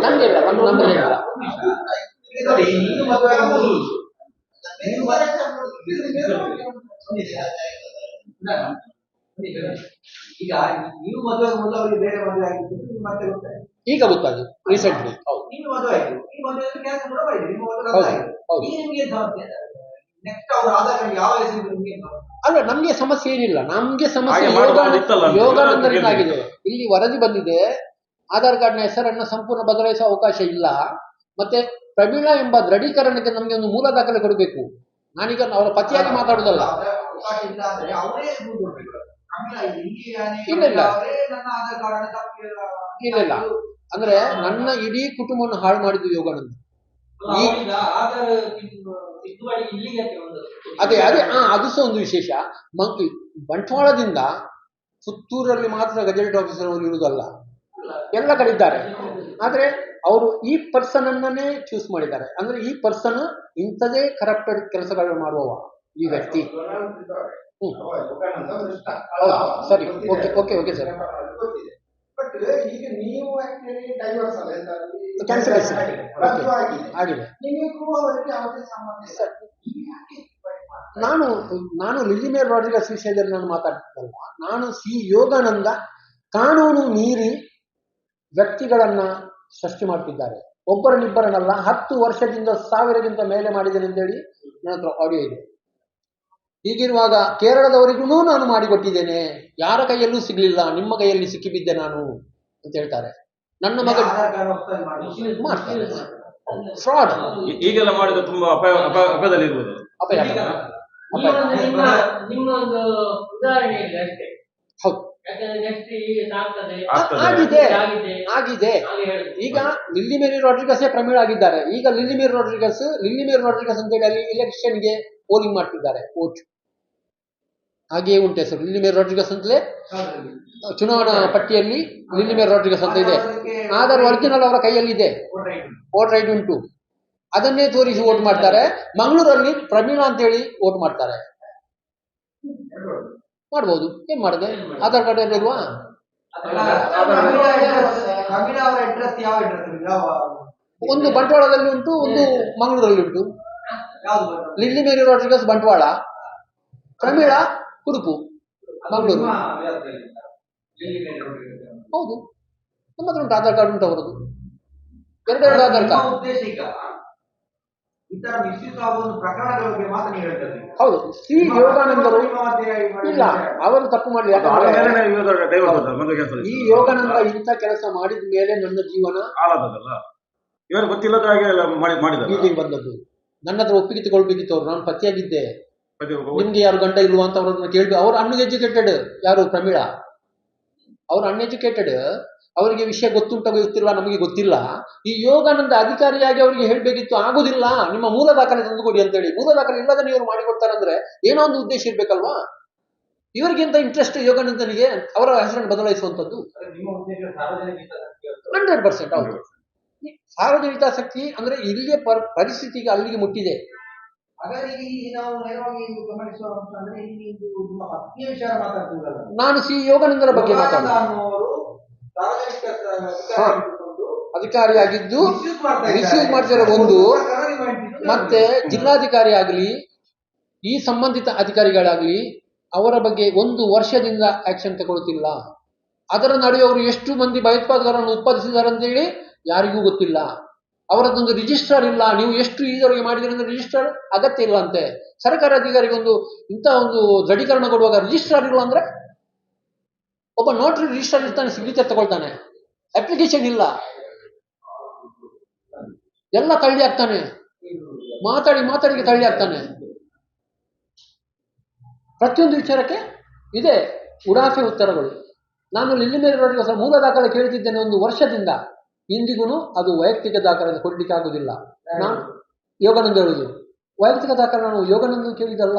ನಂಗೆ ನೋಡಿ, ನೀನು ಮದುವೆ ಈಗ ನೀವು ಮದುವೆ ಆಗೋ ಮೊದಲು ಅವರಿಗೆ ಬೇರೆ ಮದುವೆ ಆಗಿತ್ತು ನಿಮ್ಗೆ ಮತ್ತೆ ಗೊತ್ತಾಯ್ತು ಈಗ ಗೊತ್ತಾಗಿದೆ ರೀಸೆಂಟ್ಲಿ ಹೌದು ನೀವು ಮದುವೆ ಆಯ್ತು. ಈ ಮದುವೆ ಕ್ಯಾನ್ಸಲ್ ಕೂಡ ಮಾಡಿದ್ರಿ ನಿಮ್ಮ ಮದುವೆ ಹೌದು, ಆಯ್ತು. ಹೌದು. ಈಗ ನಿಮ್ಗೆ ಏನ್ ಸಮಸ್ಯೆ? ನೆಕ್ಸ್ಟ್ ಅವ್ರ ಆಧಾರ್ ಕಾರ್ಡ್ ಯಾವ ಹೆಸರು ನಿಮ್ಗೆ ಏನ್ ಸಮಸ್ಯೆ? ಅಲ್ಲ ನಮ್ಗೆ ಸಮಸ್ಯೆ ಏನಿಲ್ಲ. ನಮ್ಗೆ ಸಮಸ್ಯೆ. ಯೋಗಾನಂದರಿಂದ ಆಗಿದೆ. ಇಲ್ಲಿ ವರದಿ ಬಂದಿದೆ ಆಧಾರ್ ಕಾರ್ಡ್ನ ಹೆಸರನ್ನ ಸಂಪೂರ್ಣ ಬದಲಾಯಿಸುವ ಅವಕಾಶ ಇಲ್ಲ. ಮತ್ತೆ ಪ್ರವೀಣ ಎಂಬ ದೃಢೀಕರಣಕ್ಕೆ ನಮಗೆ ಒಂದು ಮೂಲ ದಾಖಲೆ ಕೊಡಬೇಕು. ನಾನೀಗ ಅವರ ಪತಿಯಾಗಿ ಮಾತಾಡುದಲ್ಲ. ಇಲ್ಲ ಇಲ್ಲಿ. ಅಂದ್ರೆ ನನ್ನ ಇಡೀ ಕುಟುಂಬವನ್ನು ಹಾಳು ಮಾಡಿದ್ದು ಯೋಗಾನಂದ? ಅದೇ ಅದೇ ಹಾ ಅದು ಸಹ ಒಂದು ವಿಶೇಷ. ಬಂಟ್ವಾಳದಿಂದ ಪುತ್ತೂರಲ್ಲಿ ಮಾತ್ರ ಗಜೆಟ್ ಆಫೀಸರ್ ಅವರು ಇರುವುದಲ್ಲ. ಎಲ್ಲ ಕಡೆ ಇದ್ದಾರೆ. ಆದ್ರೆ ಅವರು ಈ ಪರ್ಸನ್ ಅನ್ನೇ ಚೂಸ್ ಮಾಡಿದ್ದಾರೆ. ಅಂದ್ರೆ ಈ ಪರ್ಸನ್ ಇಂಥದೇ ಕರಪ್ಟೆಡ್ ಕೆಲಸಗಳನ್ನು ಮಾಡುವವ ಈ ವ್ಯಕ್ತಿ. ಸರಿ. Okay okay okay sir. ಆಗಿದೆ? ನಾನು ನಾನು ಲಿಲಿಮೇರ್ ರಾಡ್ರಿಗಸ್ ವಿಷಯದಲ್ಲಿ ನಾನು ಮಾತಾಡ್ತಿದ್ದಲ್ವ? ನಾನು ಸಿ ಯೋಗಾನಂದ ಕಾನೂನು ಮೀರಿ ವ್ಯಕ್ತಿಗಳನ್ನ ಸೃಷ್ಟಿ ಮಾಡ್ತಿದ್ದಾರೆ. ಒಬ್ಬರನ್ನಿಬ್ಬರನ್ನಲ್ಲ ಹತ್ತು ವರ್ಷದಿಂದ ಸಾವಿರದಿಂದ ಮೇಲೆ ಮಾಡಿದ್ದೇನೆ ಅಂತೇಳಿ ನನ್ನ ಹತ್ರ ಆಡಿಯೋ ಇದೆ. ಹೀಗಿರುವಾಗ ಕೇರಳದವರಿಗೂ ನಾನು ಮಾಡಿಕೊಟ್ಟಿದ್ದೇನೆ. ಯಾರ ಕೈಯಲ್ಲೂ ಸಿಗ್ಲಿಲ್ಲ. ನಿಮ್ಮ ಕೈಯಲ್ಲಿ ಸಿಕ್ಕಿಬಿದ್ದೆ ನಾನು ಅಂತ ಹೇಳ್ತಾರೆ. ನನ್ನ ಮಗ ಮಾಡ್ತಾರೆ. ಫ್ರಾಡ್ ಈಗೆಲ್ಲ ಮಾಡಿದ್ರೆ ತುಂಬಾ ಅಪಾಯ ಅಪಾಯ- ಅಪಾಯದಲ್ಲಿ ಇರ್ಬೋದು. ಅಪಾಯ ನಿಮ್ಮ ಹೇಳಿ ಅಷ್ಟೇ ಹೌದು ಯಾಕಂದ್ರೆ ನೆಕ್ಸ್ಟ್ ಈಗ ಸಾಕ್ತದೆ ಆಗ್ತದೆ. ಆಗಿದೆ. ಆಗಿದೆ. ಆಗಿದೆ ಈಗ ಲಿಲ್ಲಿ ಮೇರಿ ರಾಡ್ರಿಗಸ್ ಪ್ರಮೀಳ ಆಗಿದ್ದಾರೆ. ಈಗ Lily Mary Rodrigues Lily Mary Rodrigues ಅಂತೇಳಿ ಅಲ್ಲಿ ಇಲೆಕ್ಷನ್ಗೆ ಪೋಲಿಂಗ್ ಮಾಡ್ತಿದ್ದಾರೆ ವೋಟ್ ಹಾಗೆಯೇ ಉಂಟು ಸರ್ ಲಿಲ್ಲಿ ಮೇರಿ ರಾಡ್ರಿಗಸ್ ಅಂತಲೇ ಚುನಾವಣಾ ಪಟ್ಟಿಯಲ್ಲಿ ಲಿಲ್ಲಿ ಮೇರಿ ರಾಡ್ರಿಗಸ್ ಅಂತ ಇದೆ. ಆದರೆ ಆಧಾರ್ ಒರಿಜಿನಲ್ ಅವರ ಕೈಯಲ್ಲಿ ಇದೆ ವೋಟ್ ರೈಟ್ ಉಂಟು. ಅದನ್ನೇ ತೋರಿಸಿ ವೋಟ್ ಮಾಡ್ತಾರೆ. ಮಂಗಳೂರಲ್ಲಿ ಅಂತ ಹೇಳಿ ವೋಟ್ ಮಾಡ್ತಾರೆ. ಮಾಡ್ಬೋದು. ಏನ್ ಮಾಡಿದೆ? ಆಧಾರ್ ಕಾರ್ಡ್ ಯಾವ ಒಂದು ಬಂಟ್ವಾಳದಲ್ಲಿ ಉಂಟು ಒಂದು ಮಂಗಳೂರಲ್ಲಿ ಉಂಟು? Lily Mary Rodrigues Bantwal. Pramila ಉಡುಪು ಮಂಗಳೂರು? ಹೌದು. ನಮ್ಮ ಹತ್ರ ಉಂಟು ಆಧಾರ್ ಕಾರ್ಡ್ ಉಂಟು ಅವರದ್ದು. ಎರಡೆರಡು ಆಧಾರ್ ಕಾರ್ಡ್ ಉದ್ದೇಶ ಈಗ ಈ ತರ ಮಿಸ್ಯೂಸ್ ಆಗುವ ಒಂದು ಪ್ರಕರಣಗಳ ಬಗ್ಗೆ ಮಾತ್ರ ನೀವು ಹೇಳ್ತಾರೆ ಹೌದು. ಶ್ರೀ ಯೋಗಾನಂದರು ಇಲ್ಲ ಅವರು ತಪ್ಪು ಮಾಡಿ ಈ ಯೋಗಾನಂದ ಇಂಥ ಕೆಲಸ ಮಾಡಿದ ಮೇಲೆ ನನ್ನ ಜೀವನ ಇವರು ಗೊತ್ತಿಲ್ಲದ ಹಾಗೆ ಮಾಡಿದ್ದಾರೆ ಬಂದದ್ದು. ನನ್ನ ಹತ್ರ ಒಪ್ಪಿಗೆ ತಗೊಳ್ಬೇಕಿತ್ತು ಅವ್ರು ನಾನು ಪತಿಯಾಗಿದ್ದೆ ನಿಮ್ಗೆ ಯಾರು ಗಂಡ ಇಲ್ವಾ ಅಂತ ಅವ್ರನ್ನ ಕೇಳ್ಬೇಕು. ಅವ್ರು ಅನ್ಎಜುಕೇಟೆಡ್ ಯಾರು ಪ್ರಮೀಳಾ? ಅವ್ರು ಅನ್ಎಜುಕೇಟೆಡ್ ಅವರಿಗೆ ವಿಷಯ ಗೊತ್ತುಂಟ ಗೊತ್ತಿಲ್ಲ ನಮಗೆ ಗೊತ್ತಿಲ್ಲ. ಈ ಯೋಗಾನಂದ ಅಧಿಕಾರಿಯಾಗಿ ಅವರಿಗೆ ಹೇಳಬೇಕಿತ್ತು ಆಗುದಿಲ್ಲ. ನಿಮ್ಮ ಮೂಲ ದಾಖಲೆ ತಂದುಕೊಡಿ ಅಂತೇಳಿ. ಮೂಲ ದಾಖಲೆ ಇಲ್ಲದ ನೀವು ಮಾಡಿಕೊಡ್ತಾರಂದ್ರೆ ಏನೋ ಒಂದು ಉದ್ದೇಶ ಇರ್ಬೇಕಲ್ವಾ? ಇವರಿಗಿಂತ ಇಂಟ್ರೆಸ್ಟ್ ಯೋಗಾನಂದನಿಗೆ ಅವರ ಹೆಸರನ್ನು ಬದಲಾಯಿಸುವಂತದ್ದು. ಹಂಡ್ರೆಡ್ ಪರ್ಸೆಂಟ್ ಹೌದು. ಸಾರ್ವಜನಿಕ ಹಿತಾಸಕ್ತಿ ಅಂದ್ರೆ ಇಲ್ಲಿಯ ಪರ್ ಪರಿಸ್ಥಿತಿಗೆ ಅಲ್ಲಿಗೆ ಮುಟ್ಟಿದೆ. ನಾನು ಸಿ ಯೋಗಾನಂದರ ಬಗ್ಗೆ ಯೋಗಾನಂದ ಅಧಿಕಾರಿಯಾಗಿದ್ದು ರಿಸೀವ್. ಮಾಡ್ತಿರೋ ಒಂದು ಮತ್ತೆ ಜಿಲ್ಲಾಧಿಕಾರಿ ಆಗಲಿ ಈ ಸಂಬಂಧಿತ ಅಧಿಕಾರಿಗಳಾಗಲಿ ಅವರ ಬಗ್ಗೆ ಒಂದು ವರ್ಷದಿಂದ ಆಕ್ಷನ್ ತಗೊಳ್ತಿಲ್ಲ. ಅದರ ನಡುವೆ ಅವರು ಎಷ್ಟು ಮಂದಿ ಭಯೋತ್ಪಾದಕರನ್ನು ಉತ್ಪಾದಿಸಿದ್ದಾರೆ ಅಂತೇಳಿ ಯಾರಿಗೂ ಗೊತ್ತಿಲ್ಲ. ಅವರದ್ದೊಂದು ರಿಜಿಸ್ಟರ್ ಇಲ್ಲ. ನೀವು ಎಷ್ಟು ಈವರೆಗೆ ಮಾಡಿದ್ರೆ ಅಂದ್ರೆ ರಿಜಿಸ್ಟರ್ ಅಗತ್ಯ ಇಲ್ಲ ಅಂತೆ ಸರ್ಕಾರಿ ಅಧಿಕಾರಿಗೆ ಒಂದು ಇಂಥ ಒಂದು ದೃಢೀಕರಣ ಕೊಡುವಾಗ ರಿಜಿಸ್ಟರ್ ಇಲ್ಲ ಅಂದ್ರೆ ಒಬ್ಬ ನೋಟ್ರಿ ರಿಜಿಸ್ಟರ್ ಇರ್ತಾನೆ ಸಿಗ್ನೇಚರ್ ತಗೊಳ್ತಾನೆ. ಅಪ್ಲಿಕೇಶನ್ ಇಲ್ಲ. ಎಲ್ಲ ತಳ್ಳಿ ಆಗ್ತಾನೆ ಮಾತಾಡಿ, ಮಾತಾಡಿಗೆ ತಳ್ಳಿ ಆಗ್ತಾನೆ ಪ್ರತಿಯೊಂದು ವಿಚಾರಕ್ಕೆ ಇದೆ ಉಡಾಫೆ ಉತ್ತರಗಳು. ನಾನು ಲಿಲ್ಲಿ ಮೇಲೆ ರೋಡ್ಗೆ ಮೂಲ ದಾಖಲೆ ಕೇಳ್ತಿದ್ದೇನೆ ಒಂದು ವರ್ಷದಿಂದ. ಇಂದಿಗೂ ಅದು ವೈಯಕ್ತಿಕ ದಾಖಲೆ ಕೊಡ್ಲಿಕ್ಕೆ ಆಗುದಿಲ್ಲ. ಯೋಗಾನಂದ ಹೇಳುದು. ವೈಯಕ್ತಿಕ ದಾಖಲೆ ನಾನು ಯೋಗಾನಂದ ಕೇಳಿದಲ್ಲ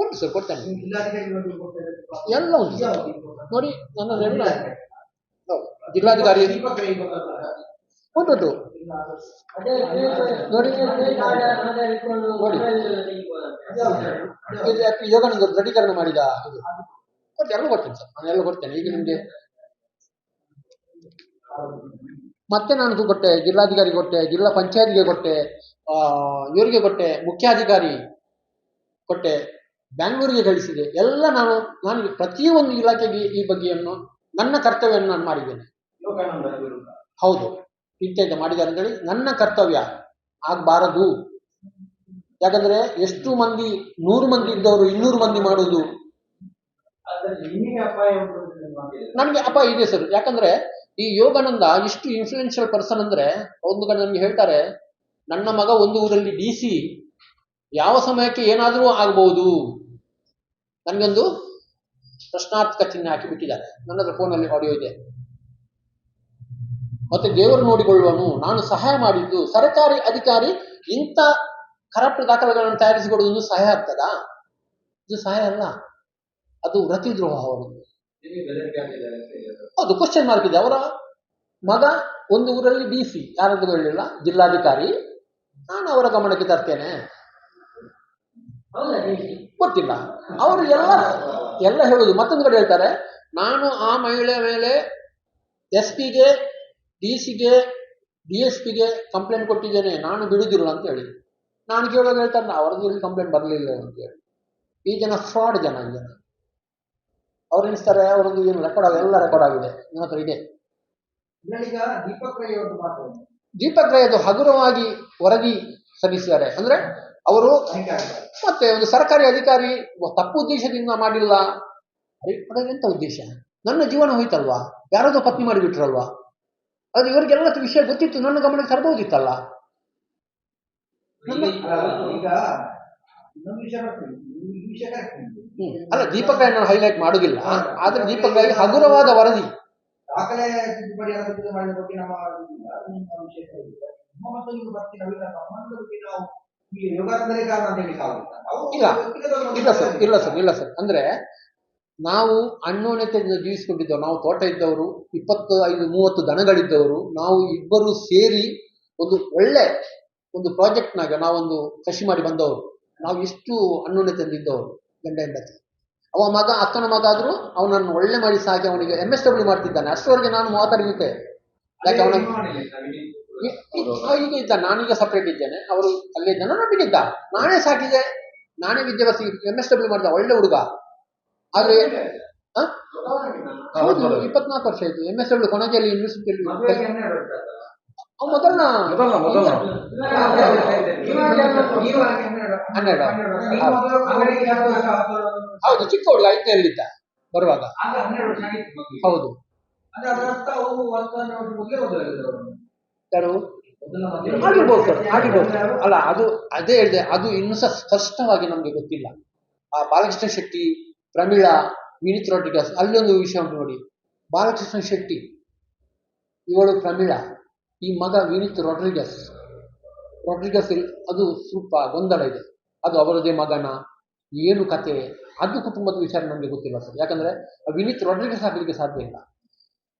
ಉಂಟು ಸರ್, ಕೊಡ್ತೇನೆ ಎಲ್ಲ ಉಂಟು? ನೋಡಿ, ನನ್ನ ಎಲ್ಲ ಜಿಲ್ಲಾಧಿಕಾರಿ? ಉಂಟು ನೋಡಿ. ದೃಢೀಕರಣ ಮಾಡಿದ ಕೊಡ್ತೇನೆ, ಎಲ್ಲ ಕೊಡ್ತೇನೆ ಸರ್ ನಾನು ಎಲ್ಲ ಕೊಡ್ತೇನೆ ಈಗ ನಿಮಗೆ ಮತ್ತೆ ನಾನು ಕೊಟ್ಟೆ ಜಿಲ್ಲಾಧಿಕಾರಿ ಕೊಟ್ಟೆ ಜಿಲ್ಲಾ ಪಂಚಾಯತ್ಗೆ ಕೊಟ್ಟೆ ಇವರಿಗೆ ಕೊಟ್ಟೆ ಮುಖ್ಯಾಧಿಕಾರಿ ಕೊಟ್ಟೆ ಬ್ಯಾಂಗ್ಳೂರಿಗೆ ಕಳಿಸಿದೆ. ಎಲ್ಲ ನಾನು ನಾನು ಪ್ರತಿಯೊಂದು ಇಲಾಖೆಗೆ ಈ ಬಗ್ಗೆಯನ್ನು ನನ್ನ ಕರ್ತವ್ಯವನ್ನು ನಾನು ಮಾಡಿದ್ದೇನೆ. ಹೌದು. ಇಂತೆಂತ ಮಾಡಿದ್ದಾರೆ ಅಂತೇಳಿ ನನ್ನ ಕರ್ತವ್ಯ ಆಗಬಾರದು. ಯಾಕಂದ್ರೆ ಎಷ್ಟು ಮಂದಿ ನೂರು ಮಂದಿ ಇದ್ದವರು ಇನ್ನೂರು ಮಂದಿ ಅಂತೀರಿ. ನನಗೆ ಅಪಾಯ ಇದೆ ಸರ್. ಯಾಕಂದ್ರೆ ಈ ಯೋಗಾನಂದ ಇಷ್ಟು ಇನ್ಫ್ಲೂಯೆನ್ಷಿಯಲ್ ಪರ್ಸನ್ ಅಂದ್ರೆ, ಒಂದು ಕಡೆ ನಮ್ಗೆ ಹೇಳ್ತಾರೆ, ನನ್ನ ಮಗ ಒಂದು ಊರಲ್ಲಿ ಡಿ ಸಿ ಯಾವ ಸಮಯಕ್ಕೆ ಏನಾದರೂ ಆಗಬಹುದು ನನಗೊಂದು ಪ್ರಶ್ನಾರ್ಥಕ ಚಿಹ್ನೆ ಹಾಕಿ ಬಿಟ್ಟಿದ್ದಾರೆ ನನ್ನ ಹತ್ರ ಫೋನಲ್ಲಿ ಆಡಿಯೋ ಇದೆ. ಮತ್ತೆ ದೇವರು ನೋಡಿಕೊಳ್ಳುವನು, ನಾನು ಸಹಾಯ ಮಾಡಿದ್ದು, ಸರ್ಕಾರಿ ಅಧಿಕಾರಿ ಇಂಥ ಕರಪ್ಟ್ ದಾಖಲೆಗಳನ್ನು ತಯಾರಿಸಿಕೊಡುವುದು ಸಹಾಯ ಆಗ್ತದಾ? ಇದು ಸಹಾಯ ಅಲ್ಲ. ಅದು ವೃತ್ತಿದ್ರೋಹ ಅವರದ್ದು. ಹೌದು ಕ್ವಶನ್ ಮಾರ್ಕ್ ಇದೆ. ಅವರ ಮಗ ಒಂದು ಊರಲ್ಲಿ ಡಿ ಸಿ ಯಾರದ್ದು ಹೇಳಿಲ್ಲ ಜಿಲ್ಲಾಧಿಕಾರಿ. ನಾನು ಅವರ ಗಮನಕ್ಕೆ ತರ್ತೇನೆ? ಗೊತ್ತಿಲ್ಲ. ಅವರು ಎಲ್ಲ ಎಲ್ಲ ಹೇಳುದು. ಮತ್ತೊಂದು ಕಡೆ ಹೇಳ್ತಾರೆ ನಾನು ಆ ಮಹಿಳೆ ಮೇಲೆ ಎಸ್ ಪಿಗೆ ಡಿ ಸಿಗೆ ಡಿ ಎಸ್ ಪಿಗೆ ಕಂಪ್ಲೇಂಟ್ ಕೊಟ್ಟಿದ್ದೇನೆ. ನಾನು ಬಿಡುದಿಲ್ಲ ಅಂತ ಹೇಳಿ. ನಾನು ಕೇಳೋದು ಹೇಳ್ತಾರೆ ಅವರದ್ದು ಕಂಪ್ಲೇಂಟ್ ಬರಲಿಲ್ಲ ಅಂತ ಹೇಳಿ. ಈ ಜನ ಫ್ರಾಡ್ ಜನ ಈ ಜನ ಅವ್ರು ಎಣಿಸ್ತಾರೆ ಅವ್ರದ್ದು ಏನು ರೆಕಾರ್ಡ್ ಎಲ್ಲ ರೆಕಾರ್ಡ್ ಆಗಿದೆ. ನನ್ನ ಹತ್ರ ಇದೆ. ದೀಪಕ್ ರೈ ಅದು ಹಗುರವಾಗಿ ವರದಿ ಸಲ್ಲಿಸಿದ್ದಾರೆ. ಅಂದ್ರೆ ಅವರು ಮತ್ತೆ ಒಂದು ಸರ್ಕಾರಿ ಅಧಿಕಾರಿ ತಪ್ಪು ಉದ್ದೇಶದಿಂದ ಮಾಡಿಲ್ಲ. ಅರೆ, ಅದ್ರಲ್ಲಿ ಎಂತ ಉದ್ದೇಶ? ನನ್ನ ಜೀವನ ಹೋಯ್ತಲ್ವಾ? ಯಾರಾದ್ರೂ ಪತ್ನಿ ಮಾಡಿಬಿಟ್ರಲ್ವಾ? ಅದು ಇವರಿಗೆಲ್ಲ ವಿಷಯ ಗೊತ್ತಿತ್ತು ನನ್ನ ಗಮನಕ್ಕೆ ತರಬಹುದಿತ್ತಲ್ಲ ಈಗ ಅಲ್ಲ ದೀಪಕ್ ನಾನು ಹೈಲೈಟ್ ಮಾಡುದಿಲ್ಲ ಆದ್ರೆ ದೀಪಕ್ ಹಗುರವಾದ ವರದಿ. ದಾಖಲೆ ತಿದ್ದುಪಡಿ ಬಗ್ಗೆ ನಮ್ಮ. ಇಲ್ಲ. ಇಲ್ಲ ಸರ್ ಇಲ್ಲ ಸರ್ ಇಲ್ಲ ಸರ್. ಅಂದ್ರೆ ನಾವು ಅನ್ಯೋನ್ಯತೆಯಿಂದ ಜೀವಿಸಿಕೊಂಡಿದ್ದವರು ನಾವು ತೋಟ ಇದ್ದವರು ಇಪ್ಪತ್ತು ಐದು ಮೂವತ್ತು ದನಗಳಿದ್ದವರು ನಾವು ಇಬ್ಬರು ಸೇರಿ ಒಂದು ಒಳ್ಳೆ ಒಂದು ಪ್ರಾಜೆಕ್ಟ್ನಾಗ ನಾವೊಂದು ಕೃಷಿ ಮಾಡಿ ಬಂದವರು. ನಾವು ಇಷ್ಟು ಅನ್ಯೋನ್ಯತೆಯಿಂದ ಇದ್ದವರು. ಗಂಡ ಹೆಂಡತಿ. ಅವ ಮಗ ಅಕ್ಕನ ಮಗ ಆದ್ರೂ ಅವನನ್ನು ಒಳ್ಳೆ ಮಾಡಿ ಸಾಕಿ ಅವನಿಗೆ ಎಂ ಎಸ್ ಡಬ್ಲ್ಯೂ ಮಾಡ್ತಿದ್ದಾನೆ. ಅಷ್ಟರವರೆಗೆ ನಾನು ಮಾತಾಡಿದ್ದೆ ಯಾಕೆ ಅವನ ಈಗ ಇದ್ದ ನಾನೀಗ ಸಪ್ರೇಟ್ ಇದ್ದೇನೆ. ಅವರು ಅಲ್ಲೇ ಇದ್ದಾನೆ ನಂಬಿಕಿದ್ದ ನಾನೇ ಸಾಕಿದೆ. ನಾನೇ ವಿದ್ಯಾಭ್ಯಾಸ ಎಂ ಎಸ್ ಡಬ್ಲ್ಯೂ ಮಾಡಿದ ಒಳ್ಳೆ ಹುಡುಗ. ಆದ್ರೆ ಇಪ್ಪತ್ನಾಲ್ಕು ವರ್ಷ ಆಯ್ತು. ಎಂ ಎಸ್ ಡಬ್ಲ್ಯೂ ಕೊನೆಗೆ ಯೂನಿವರ್ಸಿಟಿಯಲ್ಲಿ ಮೊದಲ ಹನ್ನೆರಡು. ಹೌದು ಚಿಕ್ಕ ಹುಡುಗ ಐದನೇಲ್ಲಿದ್ದ ಬರುವಾಗ. ಹೌದು. ಒಂದು. ಯಾರು. ಆಗಿರ್ಬೋದು ಸರ್ ಆಗಿರ್ಬೋದು. ಅಲ್ಲ ಅದು ಅದೇ ಹೇಳಿದೆ ಅದು ಇನ್ನೂ ಸಹ ಸ್ಪಷ್ಟವಾಗಿ ನಮ್ಗೆ ಗೊತ್ತಿಲ್ಲ. ಆ ಬಾಲಕೃಷ್ಣ ಶೆಟ್ಟಿ ಪ್ರಮೀಳಾ ವಿನಿತ್ ಅಲ್ಲಿ ಅಲ್ಲೊಂದು ವಿಷಯ ನೋಡಿ. ಬಾಲಕೃಷ್ಣ ಶೆಟ್ಟಿ ಇವಳು ಪ್ರಮೀಳಾ. ಈ ಮಗ ವಿನಿತ್ ರೊಡ್ರಿಗಸ್. ರೊಡ್ರಿಗಸ್ ಅದು ಸ್ವಲ್ಪ ಗೊಂದಲ ಇದೆ. ಅದು ಅವರದೇ ಮಗನ ಏನು ಕತೆ ಅದು ಕುಟುಂಬದ ವಿಚಾರ ನಮಗೆ ಗೊತ್ತಿಲ್ಲ ಸರ್. ಯಾಕಂದ್ರೆ ವಿನಿತ್ ರೊಡ್ರಿಗಸ್ ಆಗ್ಲಿಕ್ಕೆ ಸಾಧ್ಯ ಇಲ್ಲ.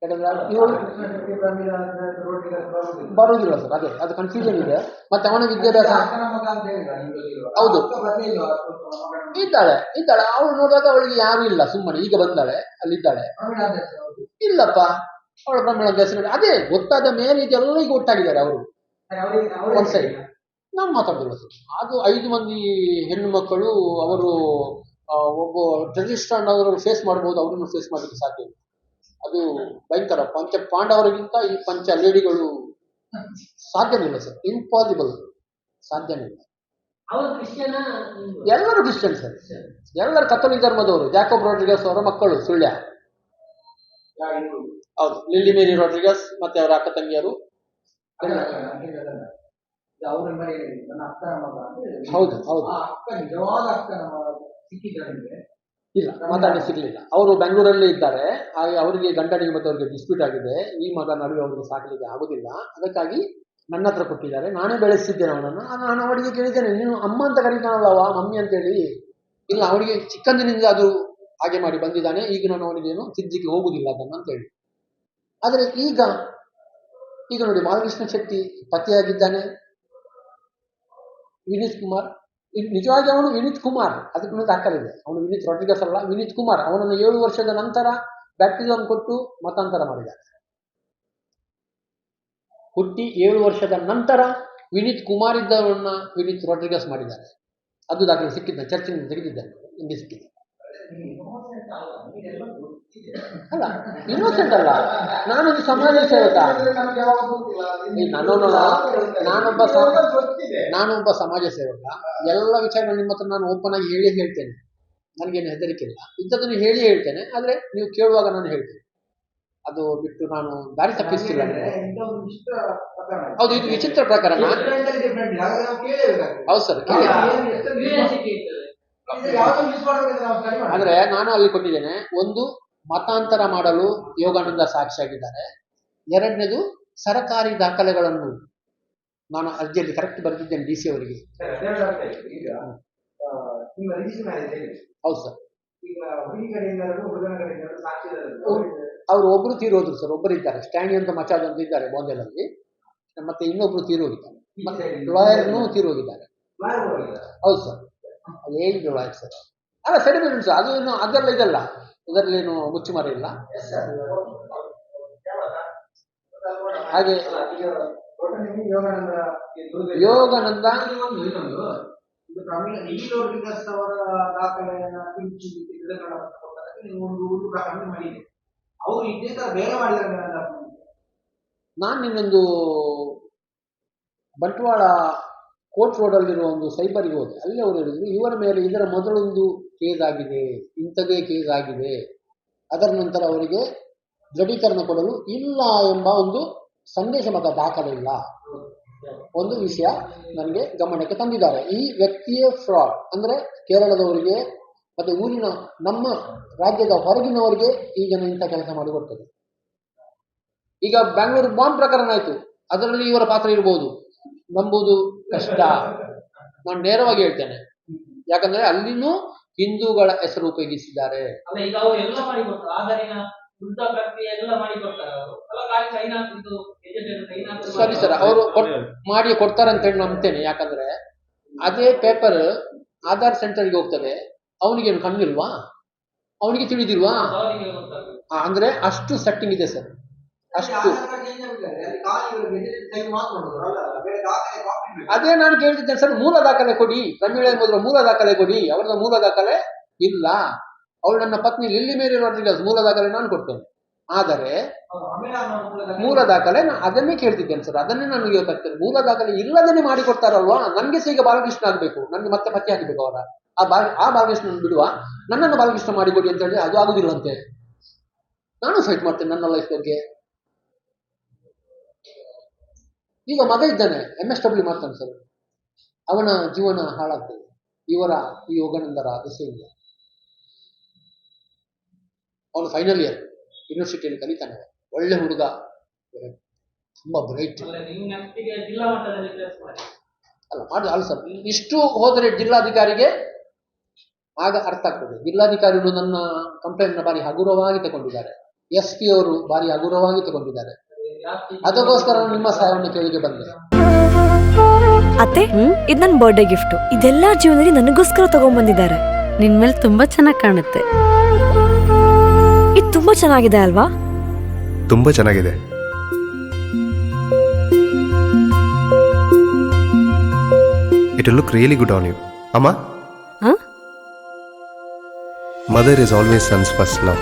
ಯಾಕಂದ್ರೆ ಬರೋದಿಲ್ಲ ಸರ್, ಅದೇ, ಅದು ಕನ್ಫ್ಯೂಷನ್ ಇದೆ. ಮತ್ತೆ ಅವನ ವಿದ್ಯಾಭ್ಯಾಸ ಹೌದು. ಇದ್ದಾಳೆ ಇದ್ದಾಳೆ. ಅವಳು ನೋಡುವಾಗ ಅವಳಿಗೆ ಯಾರು ಇಲ್ಲ, ಸುಮ್ಮನೆ ಈಗ ಬಂದಾಳೆ, ಅಲ್ಲಿದ್ದಾಳೆ. ಇಲ್ಲಪ್ಪ. ಅವಳ ಬ್ರಾಹ್ಮಣ ಹೆಸರು ಅದೇ ಗೊತ್ತಾದ ಮೇಲೆ ಇದೆಲ್ಲ ಈಗ ಒಟ್ಟಾಗಿದ್ದಾರೆ ಅವರು. ಒಂದ್ ಸೈಡ್ ನಾನು ಮಾತಾಡಿದ್ರು ಸರ್ ಅದು ಐದು ಮಂದಿ ಹೆಣ್ಣು ಮಕ್ಕಳು ಅವರು ಒಬ್ಬ ಟೆರರಿಸ್ಟ್ ಅವರು ಫೇಸ್ ಮಾಡ್ಬೋದು ಅವರನ್ನು ಫೇಸ್ ಮಾಡಲಿಕ್ಕೆ ಸಾಧ್ಯ ಇಲ್ಲ. ಅದು ಭಯಂಕರ. ಪಂಚ ಪಾಂಡವರಿಗಿಂತ ಈ ಪಂಚ ಲೇಡಿಗಳು ಸಾಧ್ಯವಿಲ್ಲ ಸರ್. ಇಂಪಾಸಿಬಲ್ ಸಾಧ್ಯನೇ ಇಲ್ಲ. ಅವರು ಎಲ್ಲರೂ ಕ್ರಿಶ್ಚಿಯನ್ ಸರ್. ಎಲ್ಲರೂ ಕಥೋಲಿಕ್ ಧರ್ಮದವರು. ಜಾಕೋಬ್ ರಾಡ್ರಿಗಸ್ ಅವರ ಮಕ್ಕಳು ಸುಳ್ಯ. ಹೌದು ಲಿಲ್ಲಿ ಮೇರಿ ರೋಡ್ರಿಗಸ್ ಮತ್ತೆ ಅವರ ಅಕ್ಕ ತಂಗಿಯರು. ಹೌದು ಹೌದು. ಇಲ್ಲ ಮಾತಾಡಿ ಸಿಗ್ಲಿಲ್ಲ. ಅವರು ಬೆಂಗಳೂರಲ್ಲಿ ಇದ್ದಾರೆ. ಹಾಗೆ ಅವರಿಗೆ ಗಂಡನಿಗೆ ಮತ್ತೆ ಅವರಿಗೆ ಡಿಸ್ಪ್ಯೂಟ್ ಆಗಿದೆ. ಈ ಮಗ ನಡುವೆ ಅವರಿಗೆ ಸಾಕಲಿಕ್ಕೆ ಆಗುದಿಲ್ಲ. ಅದಕ್ಕಾಗಿ ನನ್ನ ಹತ್ರ ಕೊಟ್ಟಿದ್ದಾರೆ. ನಾನೇ ಬೆಳೆಸಿದ್ದೇನೆ ಅವನನ್ನು. ನಾನು ಅವಳಿಗೆ ಕೇಳಿದ್ದೇನೆ ನೀನು ಅಮ್ಮ ಅಂತ ಕರೀತಾನಲ್ಲವ ಮಮ್ಮಿ ಅಂತೇಳಿ ಇಲ್ಲ ಅವಳಿಗೆ ಚಿಕ್ಕಂದಿನಿಂದ ಅದು ಹಾಗೆ ಮಾಡಿ ಬಂದಿದ್ದಾನೆ. ಈಗ ನಾನು ಅವನಿಗೇನು ತಿದ್ದಿಗೆ ಹೋಗುದಿಲ್ಲ ಅದನ್ನು ಅಂತ ಹೇಳಿ. ಆದರೆ ಈಗ ಈಗ ನೋಡಿ, ಬಾಲಕೃಷ್ಣ ಶೆಟ್ಟಿ ಪತಿಯಾಗಿದ್ದಾನೆ ವಿನೀತ್ ಕುಮಾರ್ ನಿಜವಾಗಿ ಅವನು ವಿನೀತ್ ಕುಮಾರ್, ಅದಕ್ಕೂ ದಾಖಲಿದೆ ಅವನು ವಿನೀತ್ ರೊಡ್ರಿಗಸ್ ಅಲ್ಲ, ವಿನೀತ್ ಕುಮಾರ್ ಅವನನ್ನು ಏಳು ವರ್ಷದ ನಂತರ ಬ್ಯಾಪ್ಟಿಸಮ್ ಕೊಟ್ಟು ಮತಾಂತರ ಮಾಡಿದ್ದಾರೆ. ಹುಟ್ಟಿ ಏಳು ವರ್ಷದ ನಂತರ ವಿನೀತ್ ಕುಮಾರ್ ಇದ್ದವರನ್ನ ವಿನೀತ್ ರೊಡ್ರಿಗಸ್ ಮಾಡಿದ್ದಾರೆ. ಅದು ದಾಖಲೆ ಸಿಕ್ಕಿದ್ದ, ಚರ್ಚಿನಿಂದ ತೆಗೆದಿದ್ದಾನೆ ನಿಮಗೆ ಸಿಕ್ಕಿದೆ. ಅಲ್ಲ ಇನ್ನೋಸೆಂಟ್ ಅಲ್ಲ. ನಾನೊಂದು ಸಮಾಜ ಸೇವಕ. ನನ್ನನ್ನು ನಾನೊಬ್ಬ. ನಾನೊಬ್ಬ ಸಮಾಜ ಸೇವಕ. ಎಲ್ಲ ವಿಚಾರ ನಿಮ್ಮ ಹತ್ರ ನಾನು ಓಪನ್ ಆಗಿ ಹೇಳಿ ಹೇಳ್ತೇನೆ. ನನಗೇನು ಹೆದರಿಕೆ ಇಲ್ಲ. ಇಂಥದ್ದನ್ನು ಹೇಳಿ ಹೇಳ್ತೇನೆ. ಆದರೆ ನೀವು ಕೇಳುವಾಗ ನಾನು ಹೇಳ್ತೇನೆ. ಅದು ಬಿಟ್ಟು ನಾನು ದಾರಿ ತಪ್ಪಿಸ್ತಿಲ್ಲ. ಹೌದು ಇದು ವಿಚಿತ್ರ ಪ್ರಕರಣ. ಹೌದು ಸರ್ ಅಂದ್ರೆ ನಾನು ಅಲ್ಲಿ ಕೊಟ್ಟಿದ್ದೇನೆ ಒಂದು ಮತಾಂತರ ಮಾಡಲು ಯೋಗಾನಂದ ಸಾಕ್ಷಿಯಾಗಿದ್ದಾರೆ ಎರಡನೇದು ಸರಕಾರಿ ದಾಖಲೆಗಳನ್ನು ನಾನು ಅರ್ಜಿಯಲ್ಲಿ ಕರೆಕ್ಟ್ ಬರೆದಿದ್ದೇನೆ ಡಿ ಸಿ ಅವರಿಗೆ. ಹೌದು ಸರ್. ಅವ್ರು ಒಬ್ರು ತೀರೋದ್ರು ಸರ್ ಒಬ್ಬರು ಇದ್ದಾರೆ. ಸ್ಟ್ಯಾಂಡಿ ಅಂತ ಮಚಾದ್ ಅಂತ ಇದ್ದಾರೆ ಬಾಂಬೆಲಲ್ಲಿ ಮತ್ತೆ ಇನ್ನೊಬ್ರು ತೀರೋಗಿದ್ದಾರೆ ಲಾಯರ್ನು ತೀರೋಗಿದ್ದಾರೆ. ಹೌದು ಸರ್. Age sir. ಅಲ್ಲ, ಸರ್ ಅದು ಏನು ಅದೆಲ್ಲ ಇದಲ್ಲ. ಇದರಲ್ಲೇನು ಮುಚ್ಚುಮರೆ ಇಲ್ಲ. ಹಾಗೆ ಯೋಗಾನಂದ ನಾನು ನಿನ್ನೊಂದು ಬಂಟ್ವಾಳ ಕೋರ್ಟ್ ರೋಡಲ್ಲಿರುವ ಒಂದು ಸೈಬರ್ಗೆ ಹೋದೆ. ಅಲ್ಲಿ ಅವರು ಹೇಳಿದ್ರು, ಇವರ ಮೇಲೆ ಇದರ ಮೊದಲೊಂದು ಕೇಸ್ ಆಗಿದೆ ಇಂಥದೇ ಕೇಸ್ ಆಗಿದೆ. ಅದರ ನಂತರ ಅವರಿಗೆ ದೃಢೀಕರಣ ಕೊಡಲು ಇಲ್ಲ ಎಂಬ ಒಂದು ಸಂದೇಶ ಮತ ದಾಖಲೆ ಇಲ್ಲ. ಒಂದು ವಿಷಯ ನನಗೆ ಗಮನಕ್ಕೆ ತಂದಿದ್ದಾರೆ. ಈ ವ್ಯಕ್ತಿಯೇ ಫ್ರಾಡ್ ಅಂದ್ರೆ ಕೇರಳದವರಿಗೆ ಮತ್ತೆ ಊರಿನ ನಮ್ಮ ರಾಜ್ಯದ ಹೊರಗಿನವರಿಗೆ ಈ ಜನ ಇಂಥ ಕೆಲಸ ಮಾಡಿಕೊಡ್ತದೆ ಈಗ ಬೆಂಗಳೂರು ಬಾಂಬ್ ಪ್ರಕರಣ ಆಯಿತು. ಅದರಲ್ಲಿ ಇವರ ಪಾತ್ರ ಇರಬಹುದು ನಂಬುವುದು ಕಷ್ಟ. ನಾನು ನೇರವಾಗಿ ಹೇಳ್ತೇನೆ. ಯಾಕಂದ್ರೆ ಅಲ್ಲಿನೂ ಹಿಂದೂಗಳ ಹೆಸರು ಉಪಯೋಗಿಸಿದ್ದಾರೆ. ಸರಿ ಸರ್ ಅವರು ಮಾಡಿ ಕೊಡ್ತಾರೆ ಅಂತ ಹೇಳಿ ನಂಬ್ತೇನೆ. ಯಾಕಂದ್ರೆ ಅದೇ ಪೇಪರ್ ಆಧಾರ್ ಸೆಂಟರ್ಗೆ ಹೋಗ್ತದೆ. ಅವನಿಗೇನು ಕಣ್ಣಿಲ್ವಾ? ಅವನಿಗೆ ತಿಳಿದಿಲ್ವಾ? ಅಂದ್ರೆ ಅಷ್ಟು ಸೆಟ್ಟಿಂಗ್ ಇದೆ ಸರ್. ಅಷ್ಟು. ಅದೇ ನಾನು ಕೇಳ್ತಿದ್ದೆ ಸರ್ ಮೂಲ ದಾಖಲೆ ಕೊಡಿ. ಪ್ರಮೀಳ ಮೊದಲು ಮೂಲ ದಾಖಲೆ ಕೊಡಿ. ಅವ್ರದ್ದು ಮೂಲ ದಾಖಲೆ ಇಲ್ಲ. ಅವಳು ನನ್ನ ಪತ್ನಿ ಲಿಲ್ಲಿ ಮೇರಿ ರಾಡ್ರಿಗಸ್ ಮೂಲ ದಾಖಲೆ ನಾನು ಕೊಡ್ತೇನೆ. ಆದರೆ ಮೂಲ ದಾಖಲೆ- ಅದನ್ನೇ ಕೇಳ್ತಿದ್ದೇನೆ ಸರ್. ಅದನ್ನೇ ನಾನು ಇವತ್ತಾಗ್ತೇನೆ ಮೂಲ ದಾಖಲೆ ಇಲ್ಲದನ್ನೇ ಮಾಡಿ ಕೊಡ್ತಾರಲ್ವಾ? ನನಗೆ ಸಹ ಈಗ ಬಾಲಕೃಷ್ಣ ಆಗ್ಬೇಕು. ನನ್ಗೆ ಮತ್ತೆ ಪತ್ತೆ ಆಗಬೇಕು ಅವರ. ಆ ಬಾ ಆ ಬಾಲಕೃಷ್ಣನ ಬಿಡುವ. ನನ್ನನ್ನು ಬಾಲಕೃಷ್ಣ ಮಾಡಿಕೊಡಿ ಅಂತ ಹೇಳಿ ಅದು ಆಗುದಿಲ್ಲಂತೆ ನಾನು ಫೈಟ್ ಮಾಡ್ತೇನೆ ನನ್ನ ಲೈಫ್ ಬಗ್ಗೆ. ಈಗ ಮಗ ಇದ್ದಾನೆ ಎಂ ಎಸ್ ಡಬ್ಲ್ಯೂ ಮಾಡ್ತಾನೆ ಸರ್. ಅವನ ಜೀವನ ಹಾಳಾಗ್ತದೆ. ಇವರ ಈ ಯೋಗಾನಂದರ ದೆಸೆಯಿಂದ ಅವನು ಫೈನಲ್ ಇಯರ್ ಯೂನಿವರ್ಸಿಟಿಯಲ್ಲಿ ಕಲಿತಾನೆ. ಒಳ್ಳೆ ಹುಡುಗ. ತುಂಬಾ ಬ್ರೈಟ್ ಅಲ್ಲ ಮಾಡಿ. ಅಲ್ಲ ಸರ್. ಇಷ್ಟು ಹೋದರೆ ಜಿಲ್ಲಾಧಿಕಾರಿಗೆ ಆಗ ಅರ್ಥ ಆಗ್ತದೆ. ಜಿಲ್ಲಾಧಿಕಾರಿಗಳು ನನ್ನ ಕಂಪ್ಲೇಂಟ್ ಬಾರಿ ಹಗುರವಾಗಿ ತಗೊಂಡಿದ್ದಾರೆ. ಎಸ್ ಪಿ ಅವರು ಬಾರಿ ಹಗುರವಾಗಿ ತಗೊಂಡಿದ್ದಾರೆ. ಅದಕ್ಕೋಸ್ಕರ ನಿಮ್ಮ ಸಹಾಯವನ್ನು ಕೇಳಿಗೆ ಬಂದೆ. ಅತ್ತೆ ಇದು ನನ್ನ ಬರ್ಡೇ ಗಿಫ್ಟ್ ಇದೆಲ್ಲ ಜೀವನದಲ್ಲಿ ನನಗೋಸ್ಕರ ತಗೊಂಡ್ಬಂದಿದ್ದಾರೆ ನಿನ್ ಮೇಲೆ ತುಂಬಾ ಚೆನ್ನಾಗಿ ಕಾಣುತ್ತೆ. ಇದು ತುಂಬಾ ಚೆನ್ನಾಗಿದೆ ಅಲ್ವಾ? ತುಂಬಾ ಚೆನ್ನಾಗಿದೆ. It look really good on you ಅಮ್ಮ? Mother is always sons first love